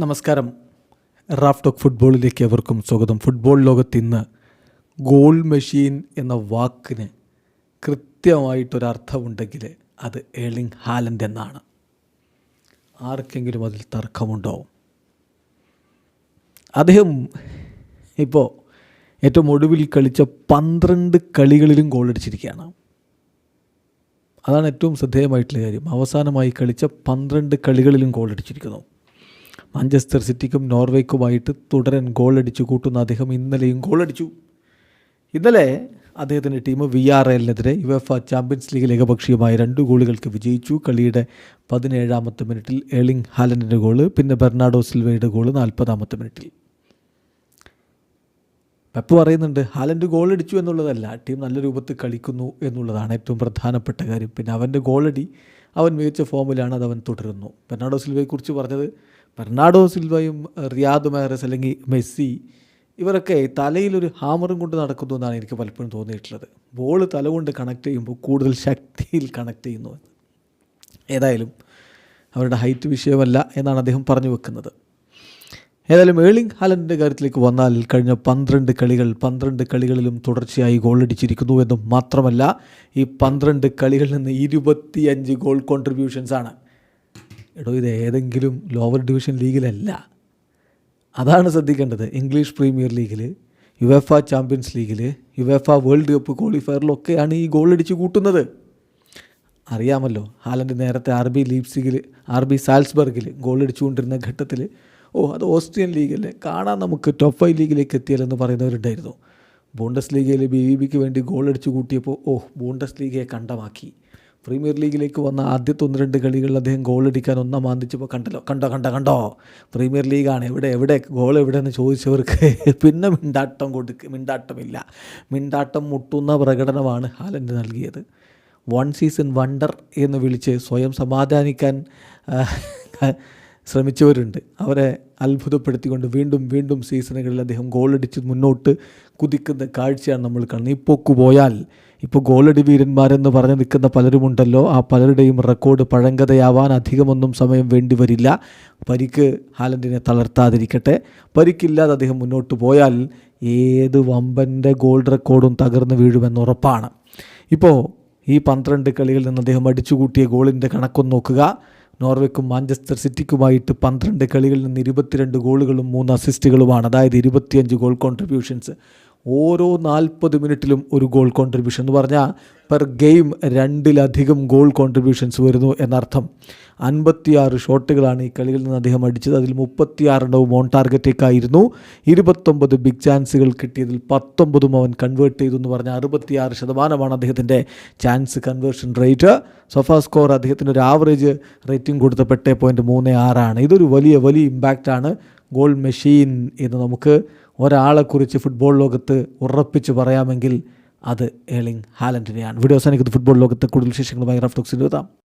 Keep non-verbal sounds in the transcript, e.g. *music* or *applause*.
നമസ്കാരം. Raf talk ഫുട്ബോളിലേക്ക് എവർക്കും സ്വാഗതം. ഫുട്ബോൾ ലോകത്ത് ഇന്ന് ഗോൾ മെഷീൻ എന്ന വാക്കിന് കൃത്യമായിട്ടൊരർത്ഥമുണ്ടെങ്കിൽ അത് ഏളിംഗ് ഹാലൻഡ് എന്നാണ്. ആർക്കെങ്കിലും അതിൽ തർക്കമുണ്ടോ അദ്ദേഹം ഇപ്പോൾ ഏറ്റവും ഒടുവിൽ കളിച്ച പന്ത്രണ്ട് കളികളിലും ഗോളടിച്ചിരിക്കുകയാണ് അതാണ് ഏറ്റവും ശ്രദ്ധേയമായിട്ടുള്ള കാര്യം. അവസാനമായി കളിച്ച പന്ത്രണ്ട് കളികളിലും ഗോളടിച്ചിരിക്കുന്നു മാഞ്ചസ്റ്റർ സിറ്റിക്കും നോർവേക്കുമായിട്ട് തുടരാൻ ഗോളടിച്ചു കൂട്ടുന്ന അദ്ദേഹം ഇന്നലെയും ഗോളടിച്ചു. ഇന്നലെ അദ്ദേഹത്തിന്റെ ടീം വി ആർ എല്ലിനെതിരെ യു എഫ് ചാമ്പ്യൻസ് ലീഗിൽ ഏകപക്ഷീയമായ രണ്ട് ഗോളുകൾക്ക് വിജയിച്ചു. കളിയുടെ പതിനേഴാമത്തെ മിനിറ്റിൽ എളിംഗ് ഹാലൻഡിന്റെ ഗോൾ പിന്നെ ബെർണാഡോ സിൽവയുടെ ഗോൾ നാൽപ്പതാമത്തെ മിനിറ്റിൽ. പെപ്പ് പറയുന്നുണ്ട് ഹാലൻഡ് ഗോൾ അടിച്ചു എന്നുള്ളതല്ല ടീം നല്ല രൂപത്തിൽ കളിക്കുന്നു എന്നുള്ളതാണ് ഏറ്റവും പ്രധാനപ്പെട്ട കാര്യം. പിന്നെ അവന്റെ ഗോളടി അവൻ മികച്ച ഫോമിലാണ് അത് അവൻ തുടരുന്നു. ബെർണാഡോ സിൽവയെക്കുറിച്ച് പറഞ്ഞത് ബെർണാഡോ സിൽവയും റിയാദ് മാരസ് അല്ലെങ്കിൽ മെസ്സി ഇവരൊക്കെ തലയിലൊരു ഹാമറും കൊണ്ട് നടക്കുന്നു എന്നാണ് എനിക്ക് പലപ്പോഴും തോന്നിയിട്ടുള്ളത്. ബോൾ തല കൊണ്ട് കണക്ട് ചെയ്യുമ്പോൾ കൂടുതൽ ശക്തിയിൽ കണക്ട് ചെയ്യുന്നു ഏതായാലും അവരുടെ ഹൈറ്റ് വിഷയമല്ല എന്നാണ് അദ്ദേഹം പറഞ്ഞു വെക്കുന്നത്. ഏതായാലും ഏളിംഗ് ഹാലൻഡിന്റെ കാര്യത്തിലേക്ക് വന്നാൽ കഴിഞ്ഞ പന്ത്രണ്ട് കളികൾ പന്ത്രണ്ട് കളികളിലും തുടർച്ചയായി ഗോളടിച്ചിരിക്കുന്നു എന്നും മാത്രമല്ല ഈ പന്ത്രണ്ട് കളികളിൽ നിന്ന് ഇരുപത്തിയഞ്ച് ഗോൾ കോൺട്രിബ്യൂഷൻസ് ആണ്. എടോ ഇത് ഏതെങ്കിലും ലോവർ ഡിവിഷൻ ലീഗിലല്ല അതാണ് ശ്രദ്ധിക്കേണ്ടത്. ഇംഗ്ലീഷ് പ്രീമിയർ ലീഗിൽ യുവേഫ ചാമ്പ്യൻസ് ലീഗിൽ യുവേഫ വേൾഡ് കപ്പ് ക്വാളിഫയറിലൊക്കെയാണ് ഈ ഗോൾ അടിച്ച് കൂട്ടുന്നത്. അറിയാമല്ലോ ഹാലൻഡ് നേരത്തെ ആർ ബി ലീപ്സിഗിൽ ആർ ബി സാൽസ്ബർഗിൽ ഗോൾ അടിച്ചുകൊണ്ടിരുന്ന ഘട്ടത്തിൽ ഓ അത് ഓസ്ട്രിയൻ ലീഗല്ലേ? കാണാൻ നമുക്ക് ടോപ്പ് ഫൈവ് ലീഗിലേക്ക് എത്തിയാലെന്ന് പറയുന്നവരുണ്ടായിരുന്നു. ബൂണ്ടസ് ലീഗയിൽ ബി വി ബിക്ക് വേണ്ടി ഗോൾ അടിച്ചു കൂട്ടിയപ്പോൾ ഓ ബൂണ്ടസ് ലീഗയെ കണ്ടമാക്കി. പ്രീമിയർ ലീഗിലേക്ക് വന്ന ആദ്യത്തെ ഒന്ന് രണ്ട് കളികളിൽ അദ്ദേഹം ഗോൾ അടിക്കാൻ ഒന്നാം മാന്തിച്ചപ്പോൾ കണ്ടല്ലോ. കണ്ടോ കണ്ടോ കണ്ടോ? പ്രീമിയർ ലീഗാണ് എവിടെ എവിടെ? ഗോൾ എവിടെയെന്ന് ചോദിച്ചവർക്ക് *laughs* പിന്നെ മിണ്ടാട്ടം കൊടുക്കുക മിണ്ടാട്ടമില്ല. മിണ്ടാട്ടം മുട്ടുന്ന പ്രകടനമാണ് ഹാലൻഡ് നൽകിയത്. വൺ സീസൺ വണ്ടർ എന്ന് വിളിച്ച് സ്വയം സമാധാനിക്കാൻ ശ്രമിച്ചവരുണ്ട്. അവരെ അത്ഭുതപ്പെടുത്തിക്കൊണ്ട് വീണ്ടും വീണ്ടും സീസണുകളിൽ അദ്ദേഹം ഗോളടിച്ച് മുന്നോട്ട് കുതിക്കുന്ന കാഴ്ചയാണ് നമ്മൾ കാണുന്നത്. ഇപ്പോൾ പോയാൽ ഇപ്പോൾ ഗോളടി വീരന്മാരെന്ന് പറഞ്ഞു നിൽക്കുന്ന പലരുമുണ്ടല്ലോ. ആ പലരുടെയും റെക്കോർഡ് പഴങ്കഥയാവാൻ അധികമൊന്നും സമയം വേണ്ടി വരില്ല. പരിക്ക് ഹാലൻഡിനെ തളർത്താതിരിക്കട്ടെ. പരിക്കില്ലാതെ അദ്ദേഹം മുന്നോട്ട് പോയാൽ ഏത് വമ്പന്റെ ഗോൾ റെക്കോർഡും തകർന്നു വീഴുമെന്ന് ഉറപ്പാണ്. ഇപ്പോൾ ഈ പന്ത്രണ്ട് കളിയിൽ നിന്ന് അദ്ദേഹം അടിച്ചുകൂട്ടിയ ഗോളിന്റെ കണക്കൊന്ന് നോക്കുക. നോർവേക്കും മാഞ്ചസ്റ്റർ സിറ്റിക്കുമായിട്ട് പന്ത്രണ്ട് കളികളിൽ നിന്ന് ഇരുപത്തിരണ്ട് ഗോളുകളും മൂന്ന് അസിസ്റ്റുകളുമാണ്. അതായത് ഇരുപത്തിയഞ്ച് ഗോൾ കോൺട്രിബ്യൂഷൻസ് ഓരോ നാൽപ്പത് മിനിറ്റിലും ഒരു ഗോൾ കോൺട്രിബ്യൂഷൻ എന്ന് പറഞ്ഞാൽ പെർ ഗെയിം രണ്ടിലധികം ഗോൾ കോൺട്രിബ്യൂഷൻസ് വരുന്നു എന്നർത്ഥം. അൻപത്തിയാറ് ഷോട്ടുകളാണ് ഈ കളിയിൽ നിന്ന് അദ്ദേഹം അടിച്ചത്. അതിൽ മുപ്പത്തിയാറെണ്ണവും ഓൺ ടാർഗറ്റേക്കായിരുന്നു ഇരുപത്തൊമ്പത് ബിഗ് ചാൻസുകൾ കിട്ടിയതിൽ പത്തൊമ്പതും അവൻ കൺവേർട്ട് ചെയ്തു എന്ന് പറഞ്ഞാൽ അറുപത്തിയാറ് ശതമാനമാണ് അദ്ദേഹത്തിന്റെ chance conversion rate sofa score അദ്ദേഹത്തിന് ഒരു ആവറേജ് റേറ്റിംഗ് കൊടുത്ത എട്ട് പോയിന്റ് മൂന്ന് ആറാണ്. ഇതൊരു വലിയ വലിയ ഇമ്പാക്റ്റാണ് ഗോൾ മെഷീൻ എന്ന് നമുക്ക് ഒരാളെക്കുറിച്ച് ഫുട്ബോൾ ലോകത്ത് ഉറപ്പിച്ച് പറയാമെങ്കിൽ അത് ഏളിംഗ് ഹാലൻഡിനെയാണ്. വീഡിയോ അവസാനിക്കുന്നത് ഫുട്ബോൾ ലോകത്തെ കൂടുതൽ വിശേഷങ്ങളുമായി റഫ് ടോക്സിന് എത്താം